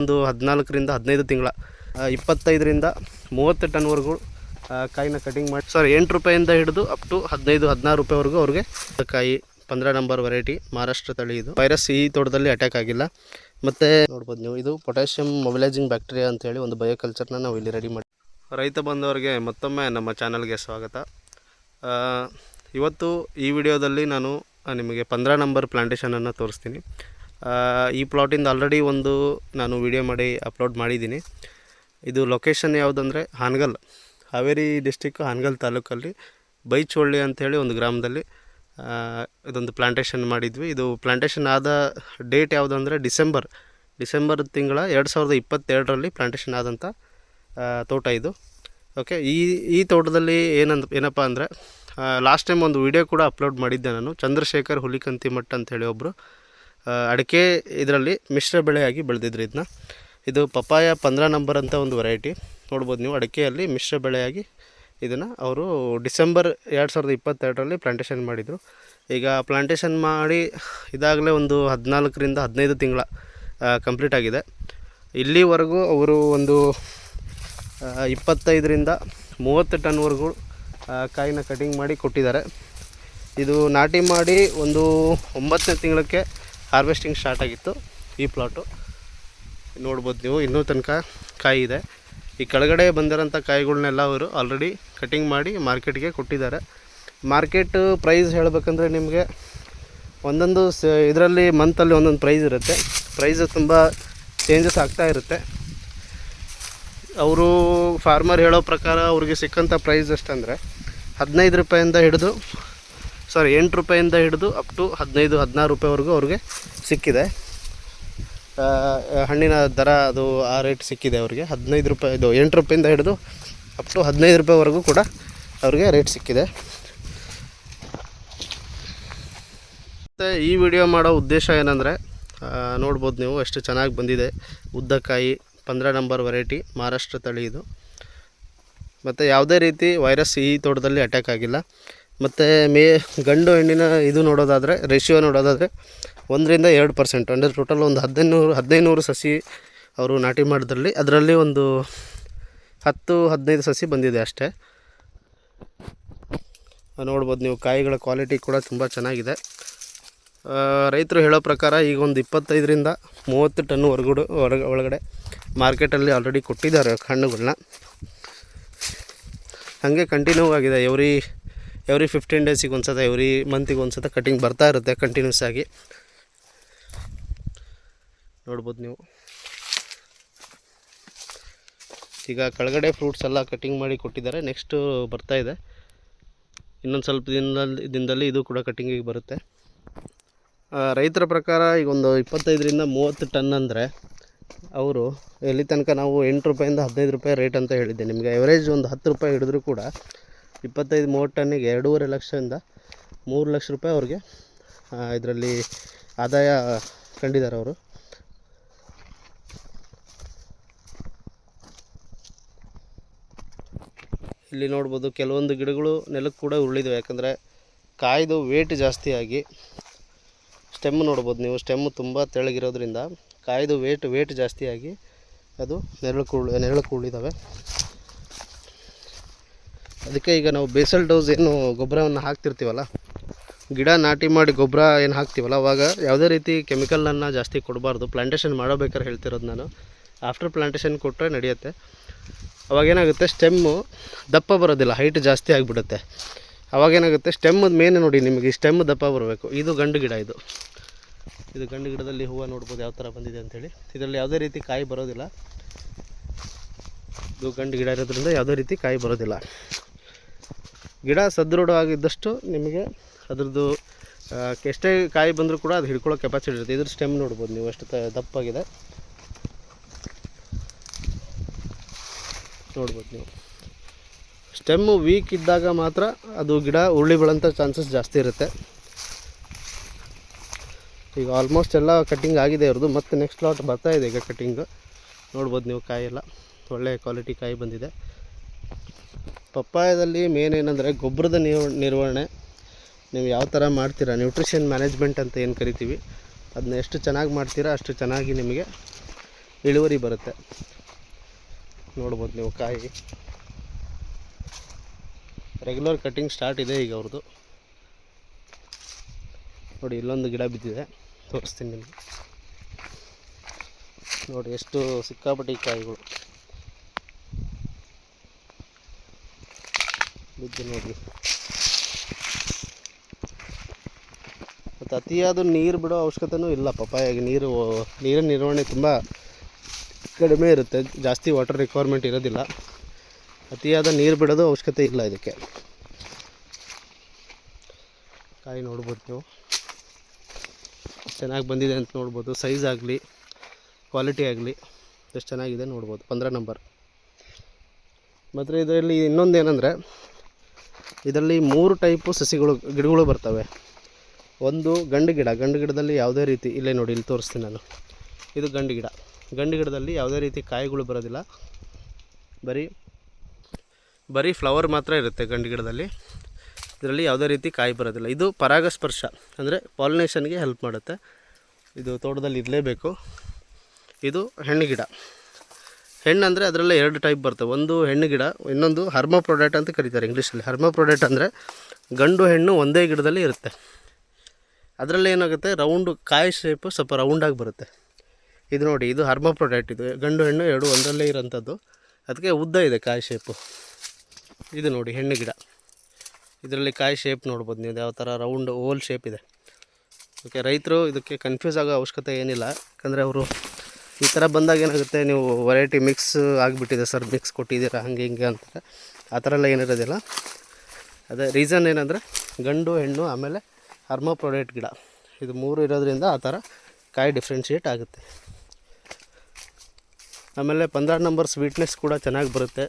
ಒಂದು ಹದಿನಾಲ್ಕರಿಂದ ಹದಿನೈದು ತಿಂಗಳ ಇಪ್ಪತ್ತೈದರಿಂದ ಮೂವತ್ತು ಟನ್ವರೆಗೂ ಕಾಯಿನ ಕಟಿಂಗ್ ಮಾಡಿ ಸರ್ ಎಂಟು ರೂಪಾಯಿಂದ ಹಿಡಿದು ಅಪ್ ಟು ಹದಿನೈದು, ಹದಿನಾರು ರೂಪಾಯಿವರೆಗೂ ಅವ್ರಿಗೆ ಕಾಯಿ ಪಂದ್ರ ನಂಬರ್ ವೆರೈಟಿ ಮಹಾರಾಷ್ಟ್ರ ತಳಿ ಇದು. ವೈರಸ್ ಈ ತೋಟದಲ್ಲಿ ಅಟ್ಯಾಕ್ ಆಗಿಲ್ಲ. ಮತ್ತು ನೋಡ್ಬೋದು ನೀವು, ಇದು ಪೊಟ್ಯಾಷಿಯಂ ಮೊಬಿಲೈಸಿಂಗ್ ಬ್ಯಾಕ್ಟೀರಿಯಾ ಅಂತೇಳಿ ಒಂದು ಬಯೋಕಲ್ಚರ್ನ ನಾವು ಇಲ್ಲಿ ರೆಡಿ ಮಾಡಿ. ರೈತ ಬಂದವರಿಗೆ ಮತ್ತೊಮ್ಮೆ ನಮ್ಮ ಚಾನಲ್ಗೆ ಸ್ವಾಗತ. ಇವತ್ತು ಈ ವಿಡಿಯೋದಲ್ಲಿ ನಾನು ನಿಮಗೆ ಪಂದ್ರ ನಂಬರ್ ಪ್ಲಾಂಟೇಷನನ್ನು ತೋರಿಸ್ತೀನಿ. ಈ ಪ್ಲಾಟಿಂದ ಆಲ್ರೆಡಿ ಒಂದು ನಾನು ವಿಡಿಯೋ ಮಾಡಿ ಅಪ್ಲೋಡ್ ಮಾಡಿದ್ದೀನಿ. ಇದು ಲೊಕೇಶನ್ ಯಾವುದಂದರೆ ಹಾನಗಲ್, ಹಾವೇರಿ ಡಿಸ್ಟಿಕ್ಕು ಹಾನಗಲ್ ತಾಲೂಕಲ್ಲಿ ಬೈಚೋಳ್ಳಿ ಅಂಥೇಳಿ ಒಂದು ಗ್ರಾಮದಲ್ಲಿ ಇದೊಂದು ಪ್ಲಾಂಟೇಷನ್ ಮಾಡಿದ್ವಿ. ಇದು ಪ್ಲಾಂಟೇಷನ್ ಆದ ಡೇಟ್ ಯಾವುದು ಅಂದರೆ ಡಿಸೆಂಬರ್ ಡಿಸೆಂಬರ್ ತಿಂಗಳ ಎರಡು ಸಾವಿರದ ಇಪ್ಪತ್ತೆರಡರಲ್ಲಿ ಪ್ಲಾಂಟೇಷನ್ ಆದಂಥ ತೋಟ ಇದು. ಓಕೆ ಈ ಈ ತೋಟದಲ್ಲಿ ಏನಂದ, ಏನಪ್ಪ ಅಂದರೆ ಲಾಸ್ಟ್ ಟೈಮ್ ಒಂದು ವಿಡಿಯೋ ಕೂಡ ಅಪ್ಲೋಡ್ ಮಾಡಿದ್ದೆ ನಾನು. ಚಂದ್ರಶೇಖರ್ ಹುಲಿಕಂತಿಮಠ್ ಅಂತೇಳಿ ಒಬ್ಬರು ಅಡಿಕೆ ಇದರಲ್ಲಿ ಮಿಶ್ರ ಬೆಳೆಯಾಗಿ ಬೆಳೆದಿದ್ರು ಇದನ್ನ. ಇದು ಪಪ್ಪಾಯ ಪಂದ್ರ ನಂಬರ್ ಅಂತ ಒಂದು ವೆರೈಟಿ ನೋಡ್ಬೋದು ನೀವು, ಅಡಿಕೆಯಲ್ಲಿ ಮಿಶ್ರ ಬೆಳೆಯಾಗಿ ಇದನ್ನು ಅವರು ಡಿಸೆಂಬರ್ ಎರಡು ಸಾವಿರದ ಇಪ್ಪತ್ತೆರಡರಲ್ಲಿ ಪ್ಲಾಂಟೇಷನ್ ಮಾಡಿದರು. ಈಗ ಪ್ಲಾಂಟೇಷನ್ ಮಾಡಿ ಇದಾಗಲೇ ಒಂದು ಹದಿನಾಲ್ಕರಿಂದ ಹದಿನೈದು ತಿಂಗಳ ಕಂಪ್ಲೀಟ್ ಆಗಿದೆ. ಇಲ್ಲಿವರೆಗೂ ಅವರು ಒಂದು ಇಪ್ಪತ್ತೈದರಿಂದ ಮೂವತ್ತು ಟನ್ವರೆಗೂ ಕಾಯಿನ ಕಟಿಂಗ್ ಮಾಡಿ ಕೊಟ್ಟಿದ್ದಾರೆ. ಇದು ನಾಟಿ ಮಾಡಿ ಒಂದು ಒಂಬತ್ತನೇ ತಿಂಗಳಕ್ಕೆ ಹಾರ್ವೆಸ್ಟಿಂಗ್ ಸ್ಟಾರ್ಟ್ ಆಗಿತ್ತು ಈ ಪ್ಲಾಟು. ನೋಡ್ಬೋದು ನೀವು, ಇನ್ನೂ ತನಕ ಕಾಯಿ ಇದೆ. ಈ ಕೆಳಗಡೆ ಬಂದಿರೋಂಥ ಕಾಯಿಗಳ್ನೆಲ್ಲ ಅವರು ಆಲ್ರೆಡಿ ಕಟಿಂಗ್ ಮಾಡಿ ಮಾರ್ಕೆಟ್ಗೆ ಕೊಟ್ಟಿದ್ದಾರೆ. ಮಾರ್ಕೆಟ್ ಪ್ರೈಸ್ ಹೇಳಬೇಕಂದ್ರೆ ನಿಮಗೆ ಒಂದೊಂದು ಸ, ಇದರಲ್ಲಿ ಮಂತಲ್ಲಿ ಒಂದೊಂದು ಪ್ರೈಸ್ ಇರುತ್ತೆ. ಪ್ರೈಸ್ ತುಂಬ ಚೇಂಜಸ್ ಆಗ್ತಾ ಇರುತ್ತೆ. ಅವರು ಫಾರ್ಮರ್ ಹೇಳೋ ಪ್ರಕಾರ ಅವ್ರಿಗೆ ಸಿಕ್ಕಂಥ ಪ್ರೈಸ್ ಎಷ್ಟಂದರೆ ಹದಿನೈದು ರೂಪಾಯಿಂದ ಹಿಡಿದು ಸಾರಿ ಎಂಟು ರೂಪಾಯಿಂದ ಹಿಡಿದು ಅಪ್ ಟು ಹದಿನೈದು, ಹದಿನಾರು ರೂಪಾಯಿವರೆಗೂ ಅವ್ರಿಗೆ ಸಿಕ್ಕಿದೆ. ಹಣ್ಣಿನ ದರ ಅದು ಆ ರೇಟ್ ಸಿಕ್ಕಿದೆ ಅವ್ರಿಗೆ. ಹದಿನೈದು ರೂಪಾಯಿ, ಇದು ಎಂಟು ರೂಪಾಯಿಂದ ಹಿಡಿದು ಅಪ್ ಟು ಹದಿನೈದು ರೂಪಾಯಿವರೆಗೂ ಕೂಡ ಅವ್ರಿಗೆ ರೇಟ್ ಸಿಕ್ಕಿದೆ. ಮತ್ತು ಈ ವಿಡಿಯೋ ಮಾಡೋ ಉದ್ದೇಶ ಏನಂದರೆ ನೋಡ್ಬೋದು ನೀವು ಎಷ್ಟು ಚೆನ್ನಾಗಿ ಬಂದಿದೆ. ಉದ್ದಕಾಯಿ, ಪಂದ್ರ ನಂಬರ್ ವೆರೈಟಿ ಮಹಾರಾಷ್ಟ್ರ ತಳಿ ಇದು. ಮತ್ತು ಯಾವುದೇ ರೀತಿ ವೈರಸ್ ಈ ತೋಟದಲ್ಲಿ ಅಟ್ಯಾಕ್ ಆಗಿಲ್ಲ. ಮತ್ತು ಮೇ ಗಂಡು ಹೆಣ್ಣಿನ ಇದು ನೋಡೋದಾದರೆ ರೇಷಿಯೋ ನೋಡೋದಾದರೆ ಒಂದರಿಂದ ಎರಡು ಪರ್ಸೆಂಟ್ ಅಂದರೆ ಟೋಟಲ್ ಒಂದು ಹದಿನೈನೂರು ಸಸಿ ಅವರು ನಾಟಿ ಮಾಡಿದ್ರಲ್ಲಿ. ಅದರಲ್ಲಿ ಒಂದು ಹತ್ತು, ಹದಿನೈದು ಸಸಿ ಬಂದಿದೆ ಅಷ್ಟೇ. ನೋಡ್ಬೋದು ನೀವು, ಕಾಯಿಗಳ ಕ್ವಾಲಿಟಿ ಕೂಡ ತುಂಬ ಚೆನ್ನಾಗಿದೆ. ರೈತರು ಹೇಳೋ ಪ್ರಕಾರ ಈಗ ಒಂದು ಇಪ್ಪತ್ತೈದರಿಂದ ಮೂವತ್ತು ಟನ್ ಹೊರಗಡೆ ಹೊರಗ ಒಳಗಡೆ ಮಾರ್ಕೆಟಲ್ಲಿ ಆಲ್ರೆಡಿ ಕೊಟ್ಟಿದ್ದಾರೆ ಹಣ್ಣುಗಳನ್ನ ಹಾಗೆ ಕಂಟಿನ್ಯೂ ಆಗಿದೆ. ಎವ್ರಿ ಎವ್ರಿ ಫಿಫ್ಟೀನ್ ಡೇಸಿಗೆ ಒಂದು ಸತ ಎವ್ರಿ ಮಂತಿಗೆ ಒಂದು ಸತ ಕಟಿಂಗ್ ಬರ್ತಾ ಇರುತ್ತೆ ಕಂಟಿನ್ಯೂಸ್ ಆಗಿ. ನೋಡ್ಬೋದು ನೀವು. ಈಗ ಕೆಳಗಡೆ ಫ್ರೂಟ್ಸ್ ಎಲ್ಲ ಕಟಿಂಗ್ ಮಾಡಿ ಕೊಟ್ಟಿದ್ದಾರೆ. ನೆಕ್ಸ್ಟು ಬರ್ತಾ ಇದೆ. ಇನ್ನೊಂದು ಸ್ವಲ್ಪ ದಿನದಲ್ಲಿ ದಿನದಲ್ಲಿ ಇದು ಕೂಡ ಕಟಿಂಗಿಗೆ ಬರುತ್ತೆ. ರೈತರ ಪ್ರಕಾರ ಈಗ ಒಂದು ಇಪ್ಪತ್ತೈದರಿಂದ ಮೂವತ್ತು ಟನ್ ಅಂದರೆ ಅವರು ಎಲ್ಲಿ ತನಕ ನಾವು ಎಂಟು ರೂಪಾಯಿಂದ ಹದಿನೈದು ರೂಪಾಯಿ ರೇಟ್ ಅಂತ ಹೇಳಿದ್ದೆ ನಿಮಗೆ. ಎವರೇಜ್ ಒಂದು ಹತ್ತು ರೂಪಾಯಿ ಹಿಡಿದ್ರೂ ಕೂಡ ಇಪ್ಪತ್ತೈದು ಮೂವತ್ತು ಟನ್ನಿಗೆ ಎರಡೂವರೆ ಲಕ್ಷದಿಂದ ಮೂರು ಲಕ್ಷ ರೂಪಾಯಿ ಅವ್ರಿಗೆ ಇದರಲ್ಲಿ ಆದಾಯ ಕಂಡಿದ್ದಾರೆ ಅವರು. ಇಲ್ಲಿ ನೋಡ್ಬೋದು ಕೆಲವೊಂದು ಗಿಡಗಳು ನೆಲಕ್ಕೆ ಕೂಡ ಉರುಳಿದವೆ, ಯಾಕಂದರೆ ಕಾಯ್ದು ವೇಟ್ ಜಾಸ್ತಿಯಾಗಿ ಸ್ಟೆಮ್ ನೋಡ್ಬೋದು ನೀವು. ಸ್ಟೆಮ್ ತುಂಬ ತೆಳಗಿರೋದ್ರಿಂದ ಕಾಯ್ದು ವೇಟ್ ವೇಟ್ ಜಾಸ್ತಿಯಾಗಿ ಅದು ನೆರಳು ಕುಳ್ಳು ನೆರಳು ಉಳಿದಾವೆ ಅದಕ್ಕೆ ಈಗ ನಾವು ಬೇಸಲ್ ಡೋಸ್ ಏನು ಗೊಬ್ಬರವನ್ನು ಹಾಕ್ತಿರ್ತೀವಲ್ಲ, ಗಿಡ ನಾಟಿ ಮಾಡಿ ಗೊಬ್ಬರ ಏನು ಹಾಕ್ತೀವಲ್ಲ, ಅವಾಗ ಯಾವುದೇ ರೀತಿ ಕೆಮಿಕಲನ್ನು ಜಾಸ್ತಿ ಕೊಡಬಾರ್ದು. ಪ್ಲಾಂಟೇಷನ್ ಮಾಡಬೇಕಾದ್ರೆ ಹೇಳ್ತಿರೋದು ನಾನು. ಆಫ್ಟರ್ ಪ್ಲಾಂಟೇಷನ್ ಕೊಟ್ಟರೆ ನಡೆಯುತ್ತೆ. ಅವಾಗೇನಾಗುತ್ತೆ ಸ್ಟೆಮ್ಮು ದಪ್ಪ ಬರೋದಿಲ್ಲ ಹೈಟ್ ಜಾಸ್ತಿ ಆಗಿಬಿಡುತ್ತೆ. ಅವಾಗೇನಾಗುತ್ತೆ ಸ್ಟೆಮ್ಮು ಮೇನ್ ನೋಡಿ ನಿಮಗೆ ಈ ಸ್ಟೆಮ್ ದಪ್ಪ ಬರಬೇಕು. ಇದು ಗಂಡು ಗಿಡ ಇದು. ಇದು ಗಂಡು ಗಿಡದಲ್ಲಿ ಹೂವು ನೋಡ್ಬೋದು ಯಾವ ಥರ ಬಂದಿದೆ ಅಂಥೇಳಿ ಇದರಲ್ಲಿ ಯಾವುದೇ ರೀತಿ ಕಾಯಿ ಬರೋದಿಲ್ಲ. ಇದು ಗಂಡು ಗಿಡ ಇರೋದ್ರಿಂದ ಯಾವುದೇ ರೀತಿ ಕಾಯಿ ಬರೋದಿಲ್ಲ. ಗಿಡ ಸದೃಢವಾಗಿದ್ದಷ್ಟು ನಿಮಗೆ ಅದ್ರದ್ದು ಎಷ್ಟೇ ಕಾಯಿ ಬಂದರೂ ಕೂಡ ಅದು ಹಿಡ್ಕೊಳ್ಳೋ ಕೆಪಾಸಿಟಿ ಇರುತ್ತೆ. ಇದ್ರ ಸ್ಟೆಮ್ ನೋಡ್ಬೋದು ನೀವು, ಅಷ್ಟು ದಪ್ಪಾಗಿದೆ. ನೋಡ್ಬೋದು ನೀವು. ಸ್ಟೆಮ್ಮು ವೀಕ್ ಇದ್ದಾಗ ಮಾತ್ರ ಅದು ಗಿಡ ಉರುಳಿ ಬೀಳೋಂಥ ಚಾನ್ಸಸ್ ಜಾಸ್ತಿ ಇರುತ್ತೆ. ಈಗ ಆಲ್ಮೋಸ್ಟ್ ಎಲ್ಲ ಕಟ್ಟಿಂಗ್ ಆಗಿದೆ ಅವ್ರದ್ದು ಮತ್ತೆ ನೆಕ್ಸ್ಟ್ ಲಾಟ್ ಬರ್ತಾ ಇದೆ ಈಗ ಕಟ್ಟಿಂಗು ನೋಡ್ಬೋದು ನೀವು ಕಾಯಿ ಎಲ್ಲ ಒಳ್ಳೆಯ ಕ್ವಾಲಿಟಿ ಕಾಯಿ ಬಂದಿದೆ. ಪಪ್ಪಾಯದಲ್ಲಿ ಮೇನ್ ಏನಂದರೆ ಗೊಬ್ಬರದ ನಿರ್ವ, ನಿರ್ವಹಣೆ. ನೀವು ಯಾವ ಥರ ಮಾಡ್ತೀರಾ? ನ್ಯೂಟ್ರಿಷನ್ ಮ್ಯಾನೇಜ್ಮೆಂಟ್ ಅಂತ ಏನು ಕರಿತೀವಿ? ಅದನ್ನ ಎಷ್ಟು ಚೆನ್ನಾಗಿ ಮಾಡ್ತೀರಾ, ಅಷ್ಟು ಚೆನ್ನಾಗಿ ನಿಮಗೆ ಇಳುವರಿ ಬರುತ್ತೆ. ನೋಡ್ಬೋದು ನೀವು ಕಾಯಿ. ರೆಗ್ಯುಲರ್ ಕಟ್ಟಿಂಗ್ ಸ್ಟಾರ್ಟ್ ಇದೆ ಈಗ ಅವ್ರದ್ದು ನೋಡಿ, ಇಲ್ಲೊಂದು ಗಿಡ ಬಿದ್ದಿದೆ. ತೋರಿಸ್ತೀನಿ ನಿಮಗೆ. ನೋಡಿ, ಎಷ್ಟು ಸಿಕ್ಕಾಪಟ್ಟಿ ಕಾಯಿಗಳು. ಬಿದ್ದು ನೋಡಿ ಮತ್ತು ಅತಿಯಾದ ನೀರು ಬಿಡೋ ಅವಶ್ಯಕತೆನೂ ಇಲ್ಲ ಪಪ್ಪಾಯಾಗಿ ನೀರು, ನೀರಿನ ನಿರ್ವಹಣೆ ತುಂಬ ಕಡಿಮೆ ಇರುತ್ತೆ. ಜಾಸ್ತಿ ವಾಟರ್ ರಿಕ್ವೈರ್ಮೆಂಟ್ ಇರೋದಿಲ್ಲ. ಅತಿಯಾದ ನೀರು ಬಿಡೋದು ಅವಶ್ಯಕತೆ ಇಲ್ಲ ಇದಕ್ಕೆ. ಕಾಯಿ ನೋಡ್ಬೋದು ನೀವು. ಚೆನ್ನಾಗಿ ಬಂದಿದೆ ಅಂತ ನೋಡ್ಬೋದು. ಸೈಜ್ ಆಗಲಿ ಕ್ವಾಲಿಟಿ ಆಗಲಿ ಎಷ್ಟು ಚೆನ್ನಾಗಿದೆ ನೋಡ್ಬೋದು. ಪಂದ್ರ ನಂಬರ್ ಮತ್ತು ಇದರಲ್ಲಿ ಇನ್ನೊಂದು ಏನಂದರೆ ಇದರಲ್ಲಿ ಮೂರು ಟೈಪು ಸಸಿಗಳು, ಗಿಡಗಳು ಬರ್ತವೆ. ಒಂದು ಗಂಡು ಗಿಡ. ಗಂಡು ಗಿಡದಲ್ಲಿ ಯಾವುದೇ ರೀತಿ, ಇಲ್ಲೇ ನೋಡಿ, ಇಲ್ಲಿ ತೋರಿಸ್ತೀನಿ ನಾನು. ಇದು ಗಂಡು ಗಿಡ. ಗಂಡು ಗಿಡದಲ್ಲಿ ಯಾವುದೇ ರೀತಿ ಕಾಯಿಗಳು ಬರೋದಿಲ್ಲ. ಬರೀ ಬರೀ ಫ್ಲವರ್ ಮಾತ್ರ ಇರುತ್ತೆ ಗಂಡು ಗಿಡದಲ್ಲಿ. ಇದರಲ್ಲಿ ಯಾವುದೇ ರೀತಿ ಕಾಯಿ ಬರೋದಿಲ್ಲ. ಇದು ಪರಾಗಸ್ಪರ್ಶ, ಅಂದರೆ ಪಾಲಿನೇಷನ್ಗೆ ಹೆಲ್ಪ್ ಮಾಡುತ್ತೆ. ಇದು ತೋಟದಲ್ಲಿ ಇರಲೇಬೇಕು ಇದು ಹೆಣ್ಣು ಗಿಡ. ಹೆಣ್ಣು ಅಂದರೆ ಅದರಲ್ಲೇ ಎರಡು ಟೈಪ್ ಬರ್ತವೆ. ಒಂದು ಹೆಣ್ಣು ಗಿಡ, ಇನ್ನೊಂದು ಹರ್ಮೋಪ್ರೊಡಕ್ಟ್ ಅಂತ ಕರೀತಾರೆ ಇಂಗ್ಲೀಷಲ್ಲಿ ಹರ್ಮೋಪ್ರೊಡಕ್ಟ್ ಅಂದರೆ ಗಂಡು ಹೆಣ್ಣು ಒಂದೇ ಗಿಡದಲ್ಲಿ ಇರುತ್ತೆ. ಅದರಲ್ಲಿ ಏನಾಗುತ್ತೆ? ರೌಂಡು ಕಾಯಿ ಶೇಪು ಸ್ವಲ್ಪ ರೌಂಡಾಗಿ ಬರುತ್ತೆ. ಇದು ನೋಡಿ, ಇದು ಹರ್ಮೋಪ್ರೊಡಕ್ಟ್ ಇದು. ಗಂಡು ಹೆಣ್ಣು ಎರಡು ಒಂದರಲ್ಲೇ ಇರೋಂಥದ್ದು. ಅದಕ್ಕೆ ಉದ್ದ ಇದೆ ಕಾಯಿ ಶೇಪು ಇದು ನೋಡಿ, ಹೆಣ್ಣು ಗಿಡ. ಇದರಲ್ಲಿ ಕಾಯಿ ಶೇಪ್ ನೋಡ್ಬೋದು ನೀವು. ಯಾವ ಥರ ರೌಂಡ್ ಓಲ್ ಶೇಪ್ ಇದೆ. ಓಕೆ ರೈತರು ಇದಕ್ಕೆ ಕನ್ಫ್ಯೂಸ್ ಆಗೋ ಅವಶ್ಯಕತೆ ಏನಿಲ್ಲ. ಯಾಕಂದರೆ ಅವರು ಈ ಥರ ಬಂದಾಗ ಏನಾಗುತ್ತೆ, ನೀವು ವೆರೈಟಿ ಮಿಕ್ಸ್ ಆಗಿಬಿಟ್ಟಿದೆ ಸರ್ ಮಿಕ್ಸ್ ಕೊಟ್ಟಿದ್ದೀರಾ, ಹಂಗೆ ಹಿಂಗೆ ಅಂತ ಆ ಥರ ಎಲ್ಲ ಏನಿರೋದಿಲ್ಲ. ಅದೇ ರೀಸನ್ ಏನಂದರೆ, ಗಂಡು, ಹೆಣ್ಣು, ಆಮೇಲೆ ಹರ್ಮೋಪ್ರೊಡೇಟ್ ಗಿಡ. ಇದು ಮೂರು ಇರೋದ್ರಿಂದ ಆ ಥರ ಕಾಯಿ ಡಿಫ್ರೆನ್ಷಿಯೇಟ್ ಆಗುತ್ತೆ. ಆಮೇಲೆ ಪಂದ್ರ ನಂಬರ್ ಸ್ವೀಟ್ನೆಸ್ ಕೂಡ ಚೆನ್ನಾಗಿ ಬರುತ್ತೆ.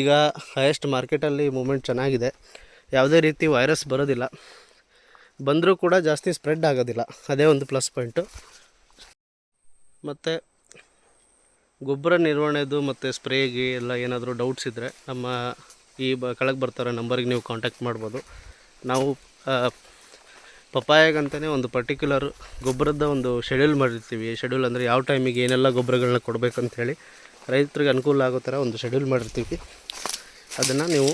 ಈಗ ಹೈಯೆಸ್ಟ್ ಮಾರ್ಕೆಟಲ್ಲಿ ಮೂಮೆಂಟ್ ಚೆನ್ನಾಗಿದೆ. ಯಾವುದೇ ರೀತಿ ವೈರಸ್ ಬರೋದಿಲ್ಲ. ಬಂದರೂ ಕೂಡ ಜಾಸ್ತಿ ಸ್ಪ್ರೆಡ್ ಆಗೋದಿಲ್ಲ. ಅದೇ ಒಂದು ಪ್ಲಸ್ ಪಾಯಿಂಟು ಮತ್ತು ಗೊಬ್ಬರ ನಿರ್ವಹಣೆದು ಮತ್ತು ಸ್ಪ್ರೇಗೆ ಎಲ್ಲ ಏನಾದರೂ ಡೌಟ್ಸ್ ಇದ್ದರೆ ನಮ್ಮ ಈ ಬ ಕೆಳಗೆ ಬರ್ತಾರೋ ನಂಬರಿಗೆ ನೀವು ಕಾಂಟ್ಯಾಕ್ಟ್ ಮಾಡ್ಬೋದು. ನಾವು ಪಪ್ಪಾಯಾಗಂತಲೇ ಒಂದು ಪರ್ಟಿಕ್ಯುಲರ್ ಗೊಬ್ಬರದ ಒಂದು ಶೆಡ್ಯೂಲ್ ಮಾಡಿರ್ತೀವಿ. ಶೆಡ್ಯೂಲ್ ಅಂದರೆ ಯಾವ ಟೈಮಿಗೆ ಏನೆಲ್ಲ ಗೊಬ್ಬರಗಳನ್ನ ಕೊಡಬೇಕಂಥೇಳಿ ರೈತರಿಗೆ ಅನುಕೂಲ ಆಗೋ ಥರ ಒಂದು ಶೆಡ್ಯೂಲ್ ಮಾಡಿರ್ತೀವಿ. ಅದನ್ನು ನೀವು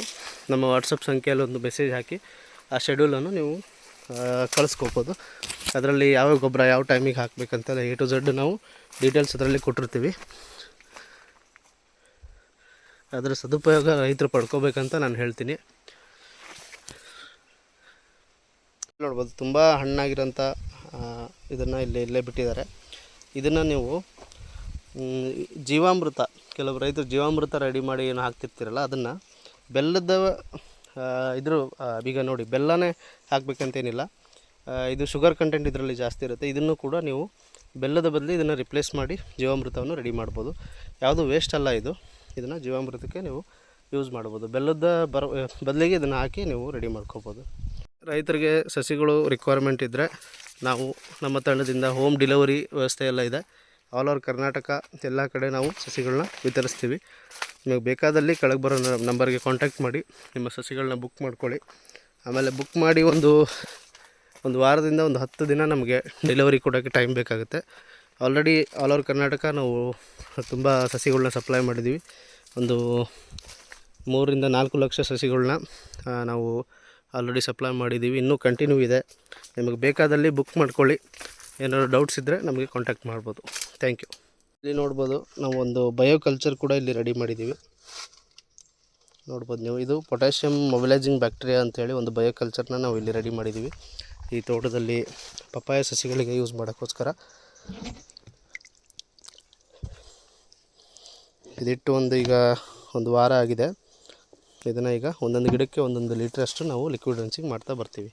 ನಮ್ಮ ವಾಟ್ಸಪ್ ಸಂಖ್ಯೆಯಲ್ಲಿ ಒಂದು ಮೆಸೇಜ್ ಹಾಕಿ ಆ ಶೆಡ್ಯೂಲನ್ನು ನೀವು ಕಳಿಸ್ಕೋಬೋದು. ಅದರಲ್ಲಿ ಯಾವ ಗೊಬ್ಬರ ಯಾವ ಟೈಮಿಗೆ ಹಾಕಬೇಕಂತೆಲ್ಲ ಎ ಟು ಝಡ್ ನಾವು ಡೀಟೇಲ್ಸ್ ಅದರಲ್ಲಿ ಕೊಟ್ಟಿರ್ತೀವಿ. ಅದರ ಸದುಪಯೋಗ ರೈತರು ಪಡ್ಕೋಬೇಕಂತ ನಾನು ಹೇಳ್ತೀನಿ. ನೋಡ್ಬೋದು, ತುಂಬ ಹಣ್ಣಾಗಿರೋಂಥ ಇದನ್ನು ಇಲ್ಲೇ ಇಲ್ಲೇ ಬಿಟ್ಟಿದ್ದಾರೆ. ಇದನ್ನು ನೀವು ಜೀವಾಮೃತ, ಕೆಲವು ರೈತರು ಜೀವಾಮೃತ ರೆಡಿ ಮಾಡಿ ಏನು ಹಾಕ್ತಿರ್ತೀರಲ್ಲ, ಅದನ್ನು ಬೆಲ್ಲದ ಇದ್ರು ಈಗ ನೋಡಿ, ಬೆಲ್ಲನೇ ಹಾಕಬೇಕಂತೇನಿಲ್ಲ ಇದು ಶುಗರ್ ಕಂಟೆಂಟ್ ಇದರಲ್ಲಿ ಜಾಸ್ತಿ ಇರುತ್ತೆ. ಇದನ್ನು ಕೂಡ ನೀವು ಬೆಲ್ಲದ ಬದಲು ಇದನ್ನು ರಿಪ್ಲೇಸ್ ಮಾಡಿ ಜೀವಾಮೃತವನ್ನು ರೆಡಿ ಮಾಡ್ಬೋದು. ಯಾವುದು ವೇಸ್ಟ್ ಅಲ್ಲ ಇದು. ಇದನ್ನು ಜೀವಾಮೃತಕ್ಕೆ ನೀವು ಯೂಸ್ ಮಾಡ್ಬೋದು ಬೆಲ್ಲದ ಬರ, ಬದಲಿಗೆ ಇದನ್ನು ಹಾಕಿ ನೀವು ರೆಡಿ ಮಾಡ್ಕೋಬೋದು ರೈತರಿಗೆ ಸಸಿಗಳು ರಿಕ್ವೈರ್ಮೆಂಟ್ ಇದ್ದರೆ ನಾವು ನಮ್ಮ ತಂಡದಿಂದ ಹೋಮ್ ಡೆಲಿವರಿ ವ್ಯವಸ್ಥೆ ಎಲ್ಲ ಇದೆ. ಆಲ್ ಓವರ್ ಕರ್ನಾಟಕ ಎಲ್ಲ ಕಡೆ ನಾವು ಸಸಿಗಳನ್ನ ವಿತರಿಸ್ತೀವಿ. ನಿಮಗೆ ಬೇಕಾದಲ್ಲಿ ಕೆಳಗೆ ಬರೋ ನಂಬರ್ಗೆ ಕಾಂಟ್ಯಾಕ್ಟ್ ಮಾಡಿ, ನಿಮ್ಮ ಸಸಿಗಳನ್ನ ಬುಕ್ ಮಾಡ್ಕೊಳ್ಳಿ. ಆಮೇಲೆ ಬುಕ್ ಮಾಡಿ ಒಂದು ಒಂದು ವಾರದಿಂದ ಒಂದು ಹತ್ತು ದಿನ ನಮಗೆ ಡೆಲಿವರಿ ಕೊಡೋಕ್ಕೆ ಟೈಮ್ ಬೇಕಾಗುತ್ತೆ. ಆಲ್ರೆಡಿ ಆಲ್ ಓವರ್ ಕರ್ನಾಟಕ ನಾವು ತುಂಬ ಸಸಿಗಳನ್ನ ಸಪ್ಲೈ ಮಾಡಿದ್ದೀವಿ ಒಂದು ಮೂರರಿಂದ ನಾಲ್ಕು ಲಕ್ಷ ಸಸಿಗಳನ್ನ ನಾವು ಆಲ್ರೆಡಿ ಸಪ್ಲೈ ಮಾಡಿದ್ದೀವಿ ಇನ್ನೂ ಕಂಟಿನ್ಯೂ ಇದೆ. ನಿಮಗೆ ಬೇಕಾದಲ್ಲಿ ಬುಕ್ ಮಾಡ್ಕೊಳ್ಳಿ. ಏನಾದರೂ ಡೌಟ್ಸ್ ಇದ್ದರೆ ನಮಗೆ ಕಾಂಟ್ಯಾಕ್ಟ್ ಮಾಡ್ಬೋದು. ಥ್ಯಾಂಕ್ ಯು ಇಲ್ಲಿ ನೋಡ್ಬೋದು, ನಾವು ಒಂದು ಬಯೋ ಕಲ್ಚರ್ ಕೂಡ ಇಲ್ಲಿ ರೆಡಿ ಮಾಡಿದ್ದೀವಿ ನೋಡ್ಬೋದು ನೀವು, ಇದು ಪೊಟ್ಯಾಷಿಯಮ್ ಮೊಬಿಲೈಸಿಂಗ್ ಬ್ಯಾಕ್ಟೀರಿಯಾ ಅಂತೇಳಿ ಒಂದು ಬಯೋ ಕಲ್ಚರ್ನ ನಾವು ಇಲ್ಲಿ ರೆಡಿ ಮಾಡಿದ್ದೀವಿ ಈ ತೋಟದಲ್ಲಿ ಪಪ್ಪಾಯ ಸಸಿಗಳಿಗೆ ಯೂಸ್ ಮಾಡೋಕ್ಕೋಸ್ಕರ. ಇದಿಟ್ಟು ಒಂದು ಈಗ ಒಂದು ವಾರ ಆಗಿದೆ. ಇದನ್ನು ಈಗ ಒಂದೊಂದು ಗಿಡಕ್ಕೆ ಒಂದೊಂದು ಲೀಟ್ರಷ್ಟು ನಾವು ಲಿಕ್ವಿಡ್ ರನ್ಸಿಂಗ್ ಮಾಡ್ತಾ ಬರ್ತೀವಿ.